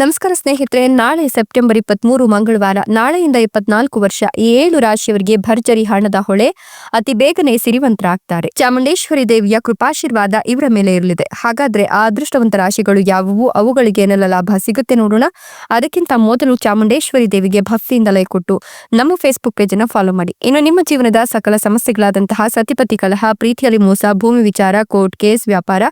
ನಮಸ್ಕಾರ ಸ್ನೇಹಿತರೆ, ನಾಳೆ ಸೆಪ್ಟೆಂಬರ್ ಇಪ್ಪತ್ಮೂರು ಮಂಗಳವಾರ, ನಾಳೆಯಿಂದ ಇಪ್ಪತ್ನಾಲ್ಕು ವರ್ಷ, ಏಳು ರಾಶಿಯವರಿಗೆ ಭರ್ಜರಿ ಹಣದ ಹೊಳೆ, ಅತಿ ಬೇಗನೆ ಸಿರಿವಂತರಾಗ್ತಾರೆ. ಚಾಮುಂಡೇಶ್ವರಿ ದೇವಿಯ ಕೃಪಾಶೀರ್ವಾದ ಇವರ ಮೇಲೆ ಇರಲಿದೆ. ಹಾಗಾದ್ರೆ ಆ ಅದೃಷ್ಟವಂತ ರಾಶಿಗಳು ಯಾವುವು? ಅವುಗಳಿಗೆ ಏನೆಲ್ಲ ಲಾಭ ಸಿಗುತ್ತೆ ನೋಡೋಣ. ಅದಕ್ಕಿಂತ ಮೊದಲು ಚಾಮುಂಡೇಶ್ವರಿ ದೇವಿಗೆ ಭಕ್ತಿಯಿಂದ ಲೈ ಕೊಟ್ಟು ನಮ್ಮ ಫೇಸ್ಬುಕ್ ಪೇಜ್ ಅನ್ನು ಫಾಲೋ ಮಾಡಿ. ಇನ್ನು ನಿಮ್ಮ ಜೀವನದ ಸಕಲ ಸಮಸ್ಯೆಗಳಾದಂತಹ ಸತಿಪತಿ ಕಲಹ, ಪ್ರೀತಿಯಲ್ಲಿ ಮೋಸ, ಭೂಮಿ ವಿಚಾರ ಕೋರ್ಟ್ ಕೇಸ್ ವ್ಯಾಪಾರ,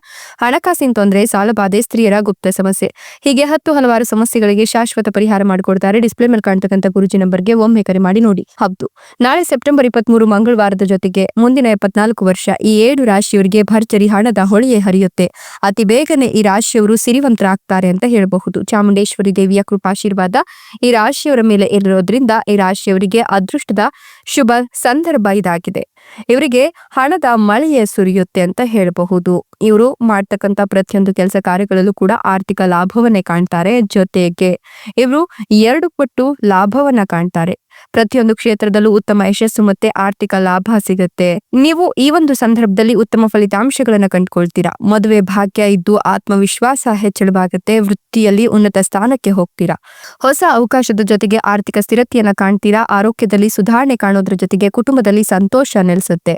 ಹಣಕಾಸಿನ ತೊಂದರೆ, ಸಾಲಬಾಧೆ, ಸ್ತ್ರೀಯರ ಗುಪ್ತ ಸಮಸ್ಯೆ, ಹೀಗೆ ಹತ್ತು ಹಲವಾರು ಸಮಸ್ಯೆಗಳಿಗೆ ಶಾಶ್ವತ ಪರಿಹಾರ ಮಾಡಿಕೊಡ್ತಾರೆ. ಡಿಸ್ಪ್ಲೇ ಮೇಲೆ ಕಾಣ್ತಕ್ಕಂಥ ಗುರುಜಿ ನಂಬರ್ಗೆ ಒಮ್ಮೆ ಕರೆ ಮಾಡಿ ನೋಡಿ. ಹೌದು. ನಾಳೆ ಸೆಪ್ಟೆಂಬರ್ ಇಪ್ಪತ್ಮೂರು ಮಂಗಳವಾರದ ಜೊತೆಗೆ ಮುಂದಿನ ಎಪ್ಪತ್ನಾಲ್ಕು ವರ್ಷ ಈ ಏಳು ರಾಶಿಯವರಿಗೆ ಭರ್ಜರಿ ಹಣದ ಹೊಳೆಯೇ ಹರಿಯುತ್ತೆ. ಅತಿ ಬೇಗನೆ ಈ ರಾಶಿಯವರು ಸಿರಿವಂತರಾಗ್ತಾರೆ ಅಂತ ಹೇಳಬಹುದು. ಚಾಮುಂಡೇಶ್ವರಿ ದೇವಿಯ ಕೃಪಾಶೀರ್ವಾದ ಈ ರಾಶಿಯವರ ಮೇಲೆ ಇರೋದ್ರಿಂದ ಈ ರಾಶಿಯವರಿಗೆ ಅದೃಷ್ಟದ ಶುಭ ಸಂದರ್ಭ ಇದಾಗಿದೆ. ಇವರಿಗೆ ಹಣದ ಮಳೆಯೇ ಸುರಿಯುತ್ತೆ ಅಂತ ಹೇಳಬಹುದು. ಇವರು ಮಾಡ್ತಕ್ಕಂಥ ಪ್ರತಿಯೊಂದು ಕೆಲಸ ಕಾರ್ಯಗಳಲ್ಲೂ ಕೂಡ ಆರ್ಥಿಕ ಲಾಭವನ್ನೇ ಕಾಣ್ತಾರೆ. ಜೊತೆಗೆ ಇವರು ಎರಡು ಪಟ್ಟು ಲಾಭವನ್ನ ಕಾಣ್ತಾರೆ. ಪ್ರತಿಯೊಂದು ಕ್ಷೇತ್ರದಲ್ಲೂ ಉತ್ತಮ ಯಶಸ್ಸು ಮತ್ತೆ ಆರ್ಥಿಕ ಲಾಭ ಸಿಗುತ್ತೆ. ನೀವು ಈ ಒಂದು ಸಂದರ್ಭದಲ್ಲಿ ಉತ್ತಮ ಫಲಿತಾಂಶಗಳನ್ನ ಕಂಡುಕೊಳ್ತೀರಾ? ಮದುವೆ ಭಾಗ್ಯ ಇದ್ದು ಆತ್ಮವಿಶ್ವಾಸ ಹೆಚ್ಚಳವಾಗುತ್ತೆ, ವೃತ್ತಿಯಲ್ಲಿ ಉನ್ನತ ಸ್ಥಾನಕ್ಕೆ ಹೋಗ್ತೀರಾ? ಹೊಸ ಅವಕಾಶದ ಜೊತೆಗೆ ಆರ್ಥಿಕ ಸ್ಥಿರತೆಯನ್ನ ಕಾಣ್ತೀರಾ? ಆರೋಗ್ಯದಲ್ಲಿ ಸುಧಾರಣೆ ಕಾಣೋದ್ರ ಜೊತೆಗೆ ಕುಟುಂಬದಲ್ಲಿ ಸಂತೋಷ ನೆಲೆಸುತ್ತೆ.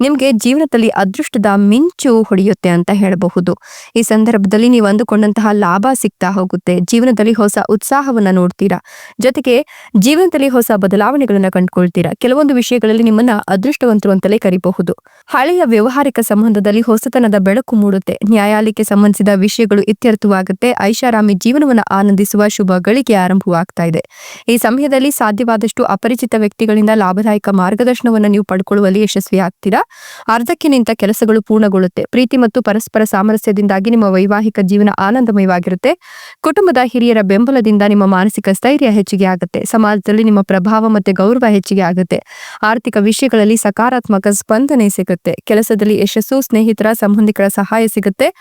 ನಿಮ್ಗೆ ಜೀವನದಲ್ಲಿ ಅದೃಷ್ಟದ ಮಿಂಚು ಹೊಡೆಯುತ್ತೆ ಅಂತ ಹೇಳಬಹುದು. ಈ ಸಂದರ್ಭದಲ್ಲಿ ನೀವು ಅಂದುಕೊಂಡಂತಹ ಲಾಭ ಸಿಗ್ತಾ ಹೋಗುತ್ತೆ. ಜೀವನದಲ್ಲಿ ಹೊಸ ಉತ್ಸಾಹವನ್ನ ನೋಡ್ತೀರಾ? ಜೊತೆಗೆ ಜೀವನದಲ್ಲಿ ಹೊಸ ಬದಲಾವಣೆಗಳನ್ನ ಕಂಡುಕೊಳ್ತೀರಾ? ಕೆಲವೊಂದು ವಿಷಯಗಳಲ್ಲಿ ನಿಮ್ಮನ್ನ ಅದೃಷ್ಟವಂತರು ಅಂತಲೇ ಕರಿಬಹುದು. ಹಳೆಯ ವ್ಯವಹಾರಿಕ ಸಂಬಂಧದಲ್ಲಿ ಹೊಸತನದ ಬೆಳಕು ಮೂಡುತ್ತೆ. ನ್ಯಾಯಾಲಯಕ್ಕೆ ಸಂಬಂಧಿಸಿದ ವಿಷಯಗಳು ಇತ್ಯರ್ಥವಾಗುತ್ತೆ. ಐಷಾರಾಮಿ ಜೀವನವನ್ನ ಆನಂದಿಸುವ ಶುಭ ಗಳಿಕೆ ಆರಂಭವಾಗ್ತಾ ಇದೆ. ಈ ಸಮಯದಲ್ಲಿ ಸಾಧ್ಯವಾದಷ್ಟು ಅಪರಿಚಿತ ವ್ಯಕ್ತಿಗಳಿಂದ ಲಾಭದಾಯಕ ಮಾರ್ಗದರ್ಶನವನ್ನ ನೀವು ಪಡ್ಕೊಳ್ಳುವಲ್ಲಿ ಯಶಸ್ವಿ ಆಗ್ತೀರಾ? ಅರ್ಧಕ್ಕೆ ನಿಂತ ಕೆಲಸಗಳು ಪೂರ್ಣಗೊಳ್ಳುತ್ತೆ. ಪ್ರೀತಿ ಮತ್ತು ಪರಸ್ಪರ ಸಾಮರಸ್ಯದಿಂದಾಗಿ ನಿಮ್ಮ ವೈವಾಹಿಕ ಜೀವನ ಆನಂದಮಯವಾಗಿರುತ್ತೆ. ಕುಟುಂಬದ ಹಿರಿಯರ ಬೆಂಬಲದಿಂದ ನಿಮ್ಮ ಮಾನಸಿಕ ಸ್ಥೈರ್ಯ ಹೆಚ್ಚಿಗೆ ಆಗುತ್ತೆ. ಸಮಾಜದಲ್ಲಿ ನಿಮ್ಮ ಪ್ರಭಾವ ಮತ್ತೆ ಗೌರವ ಹೆಚ್ಚಿಗೆ ಆಗುತ್ತೆ. ಆರ್ಥಿಕ ವಿಷಯಗಳಲ್ಲಿ ಸಕಾರಾತ್ಮಕ ಸ್ಪಂದನೆ ಸಿಗುತ್ತೆ. ಕೆಲಸದಲ್ಲಿ ಯಶಸ್ಸು, ಸ್ನೇಹಿತರ, ಸಂಬಂಧಿಕರ ಸಹಾಯ ಸಿಗುತ್ತೆ.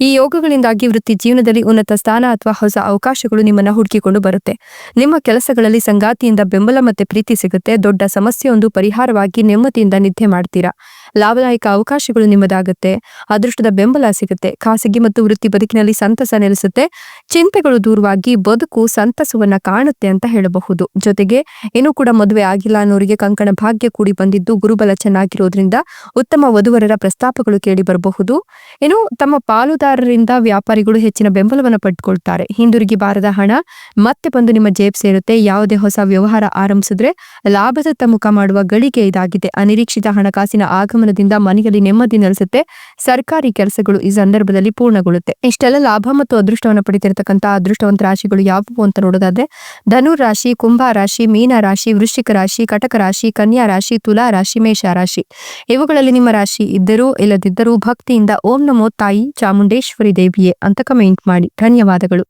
ಈ ಯೋಗಗಳಿಂದಾಗಿ ವೃತ್ತಿ ಜೀವನದಲ್ಲಿ ಉನ್ನತ ಸ್ಥಾನ ಅಥವಾ ಹೊಸ ಅವಕಾಶಗಳು ನಿಮ್ಮನ್ನ ಹುಡುಕಿಕೊಂಡು ಬರುತ್ತೆ. ನಿಮ್ಮ ಕೆಲಸಗಳಲ್ಲಿ ಸಂಗಾತಿಯಿಂದ ಬೆಂಬಲ ಮತ್ತೆ ಪ್ರೀತಿ ಸಿಗುತ್ತೆ. ದೊಡ್ಡ ಸಮಸ್ಯೆಯೊಂದು ಪರಿಹಾರವಾಗಿ ನೆಮ್ಮದಿಯಿಂದ ನಿದ್ದೆ ಮಾಡ್ತೀರಾ? ಲಾಭದಾಯಕ ಅವಕಾಶಗಳು ನಿಮ್ಮದಾಗುತ್ತೆ. ಅದೃಷ್ಟದ ಬೆಂಬಲ ಸಿಗುತ್ತೆ. ಖಾಸಗಿ ಮತ್ತು ವೃತ್ತಿ ಬದುಕಿನಲ್ಲಿ ಸಂತಸ ನೆಲೆಸುತ್ತೆ. ಚಿಂತೆಗಳು ದೂರವಾಗಿ ಬದುಕು ಸಂತಸವನ್ನ ಕಾಣುತ್ತೆ ಅಂತ ಹೇಳಬಹುದು. ಜೊತೆಗೆ ಏನೂ ಕೂಡ ಮದುವೆ ಆಗಿಲ್ಲ ಅನ್ನೋರಿಗೆ ಕಂಕಣ ಭಾಗ್ಯ ಕೂಡಿ ಬಂದಿದ್ದು ಗುರುಬಲ ಚೆನ್ನಾಗಿರೋದ್ರಿಂದ ಉತ್ತಮ ವಧುವರರ ಪ್ರಸ್ತಾಪಗಳು ಕೇಳಿ ಬರಬಹುದು. ಏನು ತಮ್ಮ ಪಾಲುದಾರರಿಂದ ವ್ಯಾಪಾರಿಗಳು ಹೆಚ್ಚಿನ ಬೆಂಬಲವನ್ನು ಪಡ್ಕೊಳ್ತಾರೆ. ಹಿಂದಿರುಗಿ ಬಾರದ ಹಣ ಮತ್ತೆ ಬಂದು ನಿಮ್ಮ ಜೇಬ್ ಸೇರುತ್ತೆ. ಯಾವುದೇ ಹೊಸ ವ್ಯವಹಾರ ಆರಂಭಿಸಿದ್ರೆ ಲಾಭದತ್ತ ಮುಖ ಮಾಡುವ ಗಳಿಗೆ ಇದಾಗಿದೆ. ಅನಿರೀಕ್ಷಿತ ಹಣಕಾಸಿನ ಆಗಮನದಿಂದ ಮನೆಯಲ್ಲಿ ನೆಮ್ಮದಿ ನೆಲೆಸುತ್ತೆ. ಸರ್ಕಾರಿ ಕೆಲಸಗಳು ಈ ಸಂದರ್ಭದಲ್ಲಿ ಪೂರ್ಣಗೊಳ್ಳುತ್ತೆ. ಇಷ್ಟೆಲ್ಲ ಲಾಭ ಮತ್ತು ಅದೃಷ್ಟವನ್ನು ಪಡಿತಿರತಕ್ಕಂತಹ ಅದೃಷ್ಟವಂತ ರಾಶಿಗಳು ಯಾವುವು ಅಂತ ನೋಡೋದಾದ್ರೆ, ಧನು ರಾಶಿ, ಕುಂಭ ರಾಶಿ, ಮೀನ ರಾಶಿ, ವೃಶ್ಚಿಕ ರಾಶಿ, ಕಟಕ ರಾಶಿ, ಕನ್ಯಾ ರಾಶಿ, ತುಲಾ ರಾಶಿ, ಮೇಷ ರಾಶಿ. ಇವುಗಳಲ್ಲಿ ನಿಮ್ಮ ರಾಶಿ ಇದ್ದರೂ ಇಲ್ಲದಿದ್ದರೂ ಭಕ್ತಿಯಿಂದ ಓಂ ನಮೋ ತಾಯಿ ಚಾಮುಂಡೇಶ್ವರಿ ದೇವಿಯೇ ಅಂತ ಕಮೆಂಟ್ ಮಾಡಿ. ಧನ್ಯವಾದಗಳು.